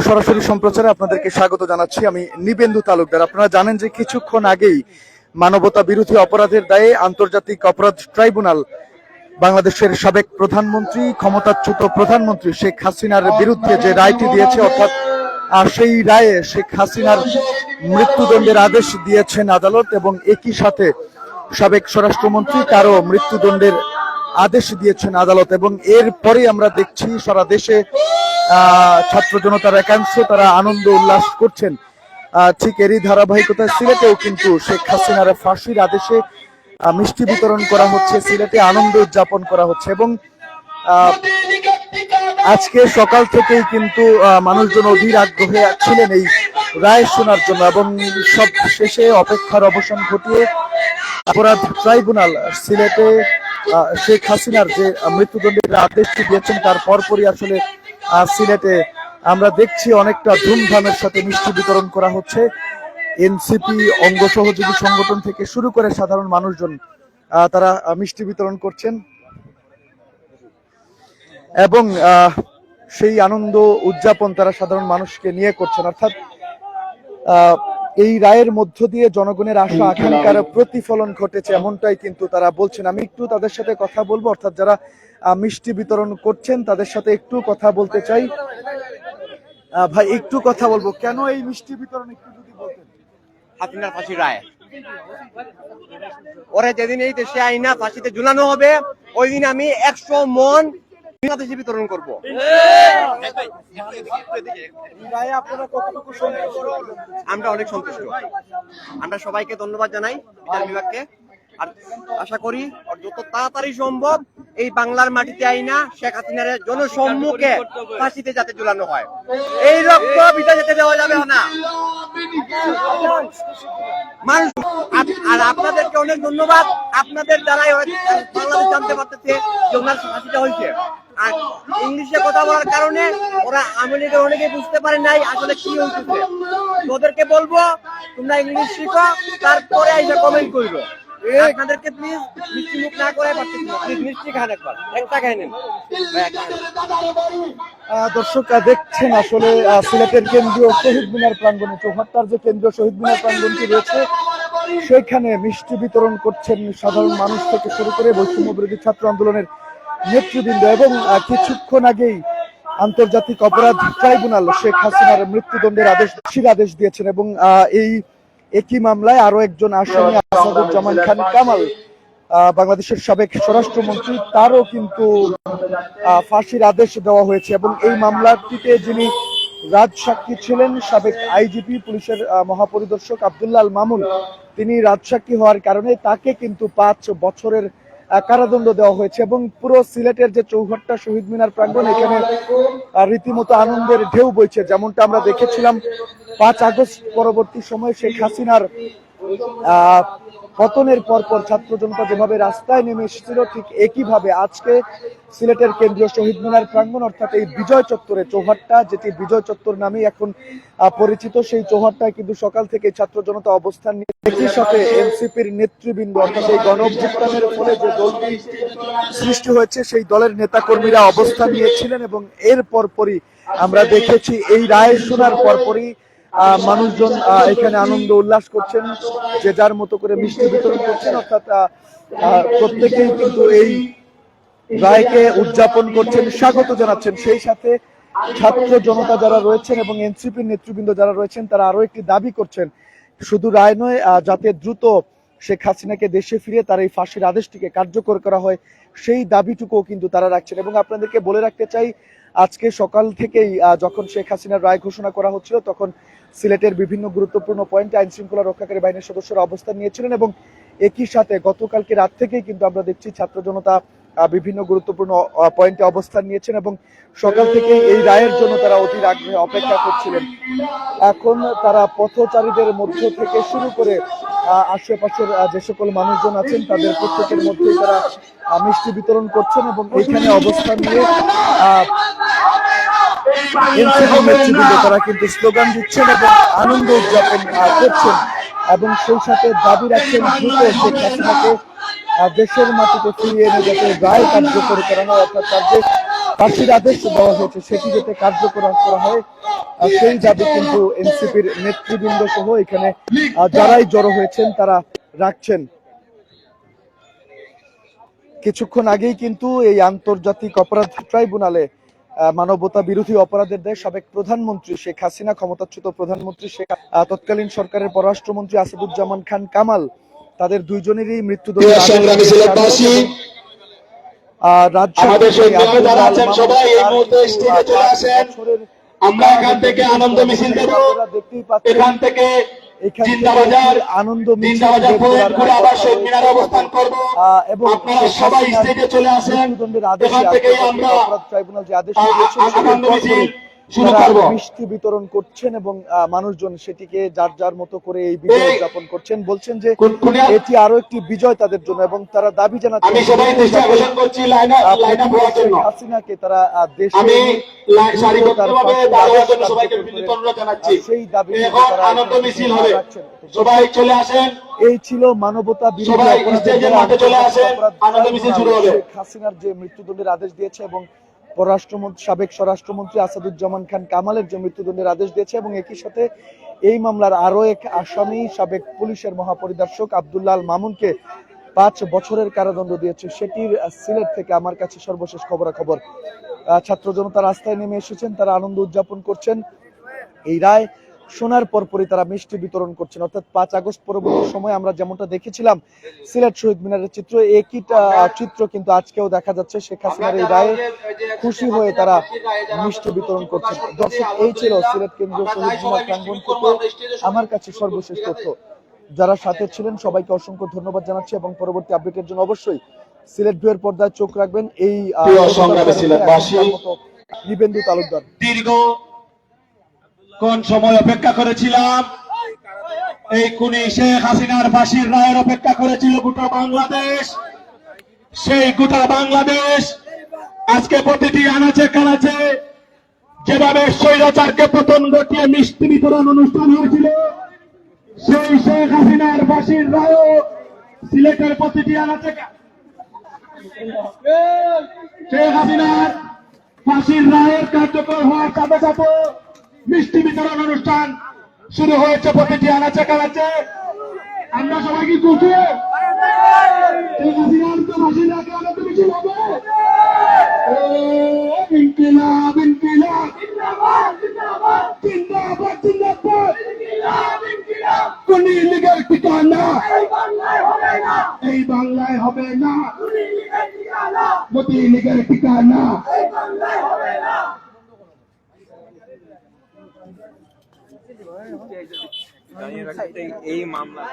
সরাসরি সম্প্রচারে আপনাদেরকে স্বাগত জানাচ্ছি। আমি নিবেন্দু তালুকদার। আপনারা জানেন যে কিছুক্ষণ আগেই মানবতা বিরোধী অপরাধের দায়ে আন্তর্জাতিক অপরাধ ট্রাইব্যুনাল বাংলাদেশের সাবেক প্রধানমন্ত্রী ক্ষমতাচ্যুত প্রধানমন্ত্রী শেখ হাসিনার বিরুদ্ধে যে রায়টি দিয়েছে অর্থাৎ আহ, সেই রায়ে শেখ হাসিনার মৃত্যুদণ্ডের আদেশ দিয়েছেন আদালত এবং একই সাথে সাবেক স্বরাষ্ট্রমন্ত্রী তারও মৃত্যুদণ্ডের আদেশ দিয়েছেন আদালত এবং এরপরে আমরা দেখছি সারা দেশে ছাত্র জনতার একাংশ তারা আনন্দ উল্লাস করছেন। ঠিক এরই ধারাবাহিকতায় সিলেটেও কিন্তু শেখ হাসিনার ফাঁসির আদেশে মিষ্টি বিতরণ করা হচ্ছে, সিলেটে আনন্দ উদযাপন করা হচ্ছে এবং আজকে সকাল থেকেই কিন্তু মানুষজন অধীর আগ্রহে ছিলেন এই রায় শোনার জন্য এবং সব শেষে অপেক্ষার অবসান ঘটিয়ে অপরাধ ট্রাইব্যুনাল সিলেটে শেখ হাসিনার যে মৃত্যুদণ্ডের আদেশটি দিয়েছেন, তার পরপরই আসলে সিলেটে আমরা দেখছি অনেকটা ধুমধামের সাথে মিষ্টি বিতরণ করা হচ্ছে। এনসিপি অঙ্গ সহযোগী সংগঠন থেকে শুরু করে সাধারণ মানুষজন তারা মিষ্টি বিতরণ করছেন। এবং সেই আনন্দ উদযাপন তারা সাধারণ মানুষকে নিয়ে করছেন। অর্থাৎ আহ, এই রায়ের মধ্য দিয়ে জনগণের আশা আকাঙ্ক্ষার প্রতিফলন ঘটেছে এমনটাই কিন্তু তারা বলছেন। আমি একটু তাদের সাথে কথা বলব। অর্থাৎ যারা মিষ্টি বিতরণ করছেন তাদের সাথে একটু কথা বলতে চাই। ভাই একটু কথা বলব। কেন এই মিষ্টি বিতরণ একটু যদি বলতেন? হাসিনার ফাঁসি রায়। ওরে যেদিন এই দেশে আইনা ফাঁসিতে ঝুলানো হবে ওই দিন আমি একশো মন বিতরণ করব। আমরা অনেক সন্তুষ্ট। আমরা সবাইকে ধন্যবাদ জানাই বিচার বিভাগকে। আর আশা করি যত তাড়াতাড়ি সম্ভব এই বাংলার মাটিতে আইনা শেখ হাসিনার জনসম্মুখে ফাঁসিতে যাতে ঝুলানো হয়। এই রক্ত বিটা যেতে দেওয়া যাবে না। আর আপনাদেরকে অনেক ধন্যবাদ। আপনাদের দ্বারাই বাংলাদেশ জানতে পারতেছে যে ওনার ফাঁসিটা হয়েছে। আর ইংলিশে কথা বলার কারণে ওরা আমেরিকার অনেকে বুঝতে পারে নাই আসলে কি হয়েছে। ওদেরকে বলব, তোমরা ইংলিশ শিখো, তারপরে এসে কমেন্ট করব আপনাদেরকে প্লিজ মিষ্টি মুখ না করে প্লিজ মিষ্টি খান একবার। একটা খাই নেন। দর্শক দেখছেন আসলে সিলেটের কেন্দ্রীয় শহীদ মিনার প্রাঙ্গণে চৌহাট্টার যে কেন্দ্রীয় শহীদ মিনার প্রাঙ্গণটি রয়েছে সেখানে মিষ্টি বিতরণ করছেন সাধারণ মানুষ থেকে শুরু করে বৈষম্য বিরোধী ছাত্র আন্দোলনের নেতৃবৃন্দ এবং কিছুক্ষণ আগেই আন্তর্জাতিক অপরাধ ট্রাইব্যুনাল শেখ হাসিনার মৃত্যুদণ্ডের আদেশ আদেশ দিয়েছেন এবং আহ, এই একই মামলায় আরও একজন আসামি আসাদুজ্জামান খান কামাল বাংলাদেশের সাবেক স্বরাষ্ট্রমন্ত্রী তারও কিন্তু ফাঁসির আদেশ দেওয়া হয়েছে এবং এই মামলাটিতে যিনি রাজসাক্ষী ছিলেন সাবেক আইজিপি পুলিশের মহাপরিদর্শক আব্দুল্লাল মামুন তিনি রাজসাক্ষী হওয়ার কারণে তাকে কিন্তু পাঁচ বছরের কারাদণ্ড দেওয়া হয়েছে এবং পুরো সিলেটের যে চৌহাট্টা শহীদ মিনার প্রাঙ্গণ, এখানে রীতিমতো আনন্দের ঢেউ বইছে। যেমনটা আমরা দেখেছিলাম, পাঁচ আগস্ট পরবর্তী সময়ে শেখ হাসিনার পতনের পর পর ছাত্র জনতা যেভাবে রাস্তায় নেমে এসেছিল, ঠিক একইভাবে আজকে সিলেটের কেন্দ্রীয় শহীদ মিনার প্রাঙ্গণ অর্থাৎ এই বিজয় চত্বরে চৌহাট্টা, যেটি বিজয় চত্বর নামেই এখন পরিচিত, সেই চৌহাট্টায় কিন্তু সকাল থেকে ছাত্র জনতা অবস্থান নিয়ে একই সাথে এনসিপির নেতৃবৃন্দ অর্থাৎ এই গণঅভ্যুত্থানের ফলে যে দলটি সৃষ্টি হয়েছে, সেই দলের নেতাকর্মীরা অবস্থান নিয়েছিলেন এবং এর পরপরই আমরা দেখেছি এই রায় শোনার পরপরই মানুষজন এখানে আনন্দ উল্লাস করছেন, যে যার মতো করে মিষ্টি বিতরণ করছেন, অর্থাৎ প্রত্যেকেই কিন্তু এই রায়কে উদযাপন করছেন, স্বাগত জানাচ্ছেন। সেই সাথে ছাত্র জনতা যারা রয়েছেন এবং এনসিপির নেতৃবৃন্দ যারা রয়েছেন, তারা আরও একটি দাবি করছেন। শুধু রায় নয় যাতে দ্রুত শেখ হাসিনাকে দেশে ফিরে তার এই ফাঁসির আদেশটিকে কার্যকর করা হয়, সেই দাবিটুকুও কিন্তু তারা রাখছেন। এবং আপনাদেরকে বলে রাখতে চাই, আজকে সকাল থেকেই যখন শেখ হাসিনার রায় ঘোষণা করা হচ্ছিল, তখন সিলেটের বিভিন্ন গুরুত্বপূর্ণ পয়েন্টে আইন শৃঙ্খলা রক্ষাকারী বাহিনীর সদস্যরা অবস্থান নিয়েছিলেন এবং একই সাথে গতকালকে রাত থেকেই কিন্তু আমরা দেখছি ছাত্র জনতা বিভিন্ন গুরুত্বপূর্ণ পয়েন্টে অবস্থান নিয়েছেন এবং সকাল থেকে এই রায়ের জন্য তারা অধীর আগ্রহে অপেক্ষা করছিলেন। এখন তারা পথচারীদের মধ্য থেকে শুরু করে আশেপাশের যে সকল মানুষজন আছেন তাদের প্রত্যেকের মধ্যেই তারা মিষ্টি বিতরণ করছেন এবং এইখানে অবস্থান নিয়ে এনসিপি নেতৃবৃন্দ তারা কিন্তু স্লোগান দিচ্ছেন এবং আনন্দ উদযাপন করছেন। এবং সেই সাথে দাবি রাখছেন দেশের মাটিতে ফিরিয়ে এনে যাতে রায় কার্যকর করা হয়, অর্থাৎ তার যে ফাঁসির আদেশ দেওয়া হয়েছে, সেটি যাতে কার্যকর করা হয় সেই দাবি কিন্তু এনসিপির নেতৃবৃন্দ সহ এখানে যারাই জড়ো হয়েছেন, তারা রাখছেন। কিছুক্ষণ আগেই কিন্তু এই আন্তর্জাতিক অপরাধ ট্রাইব্যুনালে মানবতা বিরোধী অপরাধের দেশ সাবেক প্রধানমন্ত্রী শেখ হাসিনা ক্ষমতাচ্যুত প্রধানমন্ত্রী শেখ তৎকালীন সরকারের পররাষ্ট্রমন্ত্রী আসাদুজ্জামান খান কামাল তাদের দুইজনেরই মৃত্যুদণ্ড। আমরা এখান থেকে আনন্দ মিছিল দেব এখান থেকে জিন্দাবাজার আনন্দ জিন্দাবাজার ঘুরে আবার শহীদ মিনারে অবস্থান করব। আহ, এবং আপনারা সবাই স্টেজে চলে আসেন। আদেশে এখান আমরা ট্রাইব্যুনাল যে আদেশ আ- আ- দিয়েছে শুরু করব। মিষ্টি বিতরণ করছেন এবং মানুষজন সেটিকে যার যার মতো করে এই বিজয় উদযাপন করছেন বলছেন যে এটি আরও একটি বিজয় তাদের জন্য এবং তারা দাবি জানাচ্ছেন আমি সবাই দৃষ্টি আকর্ষণ করছি লাইনা আহ, লাইনা হওয়ার জন্য। হাসিনাকে তারা দেশে আমি সারিবদ্ধভাবে দাঁড়ানোর জন্য সবাইকে বিনীত অনুরোধ জানাচ্ছি। সেই দাবি এখন আনন্দ মিছিল হবে। সবাই চলে আসেন। এই ছিল মানবতা বিরোধী সবাই অপরাধের মাঠে চলে আসেন, আনন্দ মিছিল শুরু হবে। হাসিনার যে মৃত্যুদণ্ডের আদেশ দিয়েছে এবং পররাষ্ট্রমন্ত্রী, সাবেক স্বরাষ্ট্রমন্ত্রী আসাদুজ্জামান খান কামালের যে মৃত্যুদণ্ডের আদেশ দিয়েছে এবং একই সাথে এই মামলার আরও এক আসামি, সাবেক পুলিশের মহাপরিদর্শক আব্দুল্লাহ মামুনকে পাঁচ বছরের কারাদণ্ড দিয়েছে। সেটির সিলেট থেকে আমার কাছে সর্বশেষ খবরাখবর। ছাত্র জনতা রাস্তায় নেমে এসেছেন, তারা আনন্দ উদযাপন করছেন। এই রায় শোনার পরপরই তারা মিষ্টি বিতরণ করছেন। অর্থাৎ পাঁচ আগস্ট পরবর্তী সময় আমরা যেমনটা দেখেছিলাম সিলেট শহীদ মিনারের চিত্র একই চিত্র কিন্তু আজকেও দেখা যাচ্ছে। শেখ হাসিনার এই রায়ে খুশি হয়ে তারা মিষ্টি বিতরণ করছেন। দর্শক এই ছিল সিলেট কেন্দ্রীয় শহীদ মিনার প্রাঙ্গণ থেকে আমার কাছে সর্বশেষ তথ্য। যারা সাথে ছিলেন সবাইকে অসংখ্য ধন্যবাদ জানাচ্ছি এবং পরবর্তী আপডেটের জন্য অবশ্যই সিলেট ভিউয়ের পর্দায় চোখ রাখবেন। এই নিবেন্দু তালুকদার। দীর্ঘ কোন সময় অপেক্ষা করেছিলাম? এই কুনি শেখ হাসিনার ফাঁসির রায়ের অপেক্ষা করেছিল গোটা বাংলাদেশ। সেই গোটা বাংলাদেশ আজকে প্রতিটি আনাচে কানাচে যেভাবে স্বৈরাচারকে পতন ঘটিয়ে মিষ্টি বিতরণ অনুষ্ঠান হয়েছিল, সেই শেখ হাসিনার ফাঁসির রায়ও সিলেটের প্রতিটি আনাচে শেখ হাসিনার ফাঁসির রায়ের কার্যকর হওয়ার সাথে সাথে মিষ্টি বিতরণ অনুষ্ঠান শুরু হয়েছে প্রতিটি আনাচে কানাচে আমরা সবাই কি খুশি? ইনকিলাব ইনকিলাব জিন্দাবাদ জিন্দাবাদ। কোন ঠিকানা। এই বাংলায় হবে না। ঠিকানা। এই মামলা